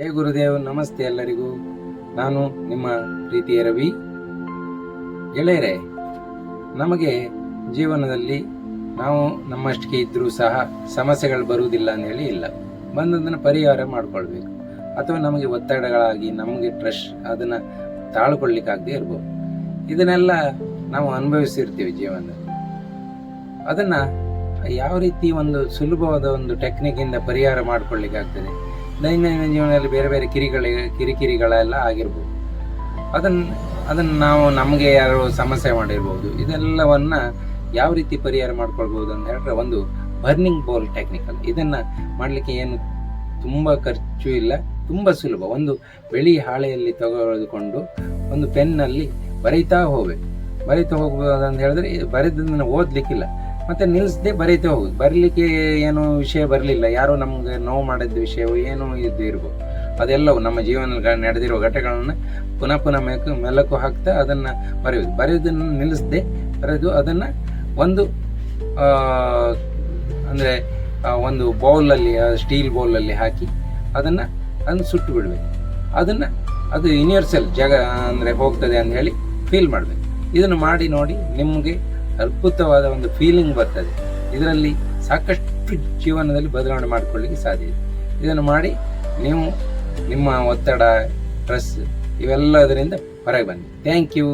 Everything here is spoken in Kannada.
ಹೇ ಗುರುದೇವ್, ನಮಸ್ತೆ ಎಲ್ಲರಿಗೂ. ನಾನು ನಿಮ್ಮ ಪ್ರೀತಿಯ ರವಿ. ಗೆಳೆಯರೆ, ನಮಗೆ ಜೀವನದಲ್ಲಿ ನಾವು ನಮ್ಮಷ್ಟಿಗೆ ಇದ್ದರೂ ಸಹ ಸಮಸ್ಯೆಗಳು ಬರುವುದಿಲ್ಲ ಅಂತ ಹೇಳಿ ಇಲ್ಲ. ಬಂದದನ್ನು ಪರಿಹಾರ ಮಾಡ್ಕೊಳ್ಬೇಕು. ಅಥವಾ ನಮಗೆ ಒತ್ತಡಗಳಾಗಿ, ನಮಗೆ ಟ್ರಶ್ ಅದನ್ನು ತಾಳ್ಕೊಳ್ಳಿಕ್ಕಾಗದೇ ಇರ್ಬೋದು. ಇದನ್ನೆಲ್ಲ ನಾವು ಅನುಭವಿಸಿರ್ತೀವಿ ಜೀವನದಲ್ಲಿ. ಅದನ್ನು ಯಾವ ರೀತಿ ಒಂದು ಸುಲಭವಾದ ಒಂದು ಟೆಕ್ನಿಕ್ಕಿಂದ ಪರಿಹಾರ ಮಾಡ್ಕೊಳ್ಳಿಕ್ಕಾಗ್ತದೆ ದೈನಂದಿನ ಜೀವನದಲ್ಲಿ ಬೇರೆ ಬೇರೆ ಕಿರಿಗಳ, ಕಿರಿಕಿರಿಗಳೆಲ್ಲ ಆಗಿರ್ಬೋದು. ಅದನ್ನು ಅದನ್ನು ನಾವು ನಮಗೆ ಯಾರು ಸಮಸ್ಯೆ ಮಾಡಿರ್ಬೋದು. ಇದೆಲ್ಲವನ್ನು ಯಾವ ರೀತಿ ಪರಿಹಾರ ಮಾಡ್ಕೊಳ್ಬೋದು ಅಂತ ಹೇಳಿದ್ರೆ ಒಂದು ಬರ್ನಿಂಗ್ ಬೋಲ್ ಟೆಕ್ನಿಕಲ್. ಇದನ್ನು ಮಾಡಲಿಕ್ಕೆ ಏನು ತುಂಬ ಖರ್ಚು ಇಲ್ಲ, ತುಂಬ ಸುಲಭ. ಒಂದು ಬೆಳಿ ಹಾಳೆಯಲ್ಲಿ ತೆಗೆದುಕೊಂಡು ಒಂದು ಪೆನ್ನಲ್ಲಿ ಬರೀತಾ ಹೋಗ್ಬೇಕು. ಬರೀತಾ ಹೋಗ್ಬೋದು ಅಂತ ಹೇಳಿದ್ರೆ ಬರೆದನ್ನು ಓದಲಿಕ್ಕಿಲ್ಲ. ಮತ್ತೆ ನಿಲ್ಲಿಸದೆ ಬರೀತೇ ಹೋಗುದು. ಬರಲಿಕ್ಕೆ ಏನು ವಿಷಯ ಬರಲಿಲ್ಲ. ಯಾರೋ ನಮ್ಗೆ ನೋವು ಮಾಡಿದ ವಿಷಯವೋ ಏನೋ ಇದ್ದು ಇರ್ಬೋದು. ಅದೆಲ್ಲವೂ ನಮ್ಮ ಜೀವನದಲ್ಲಿ ನಡೆದಿರುವ ಘಟನೆಗಳನ್ನು ಪುನಃ ಪುನಃ ಮೆಲಕು ಮೆಲಕು ಹಾಕ್ತಾ ಅದನ್ನ ಬರೆಯುವುದು. ಬರೆಯೋದನ್ನು ನಿಲ್ಲಿಸದೆ ಬರೆದು ಅದನ್ನ ಒಂದು ಅಂದ್ರೆ ಒಂದು ಬೌಲಲ್ಲಿ ಸ್ಟೀಲ್ ಬೌಲಲ್ಲಿ ಹಾಕಿ ಅದನ್ನ ಅದನ್ನ ಸುಟ್ಟು ಬಿಡ್ಬೇಕು. ಅದನ್ನ ಅದು ಯೂನಿವರ್ಸಲ್ ಜಾಗ ಅಂದ್ರೆ ಹೋಗ್ತದೆ ಅಂತ ಹೇಳಿ ಫೀಲ್ ಮಾಡಬೇಕು. ಇದನ್ನು ಮಾಡಿ ನೋಡಿ ನಿಮಗೆ ಅದ್ಭುತವಾದ ಒಂದು ಫೀಲಿಂಗ್ ಬರ್ತದೆ. ಇದರಲ್ಲಿ ಸಾಕಷ್ಟು ಜೀವನದಲ್ಲಿ ಬದಲಾವಣೆ ಮಾಡಿಕೊಳ್ಳಿಕ್ಕೆ ಸಾಧ್ಯ ಇದೆ. ಇದನ್ನು ಮಾಡಿ ನೀವು ನಿಮ್ಮ ಒತ್ತಡ ಸ್ಟ್ರೆಸ್ ಇವೆಲ್ಲದರಿಂದ ಹೊರಗೆ ಬನ್ನಿ. Thank you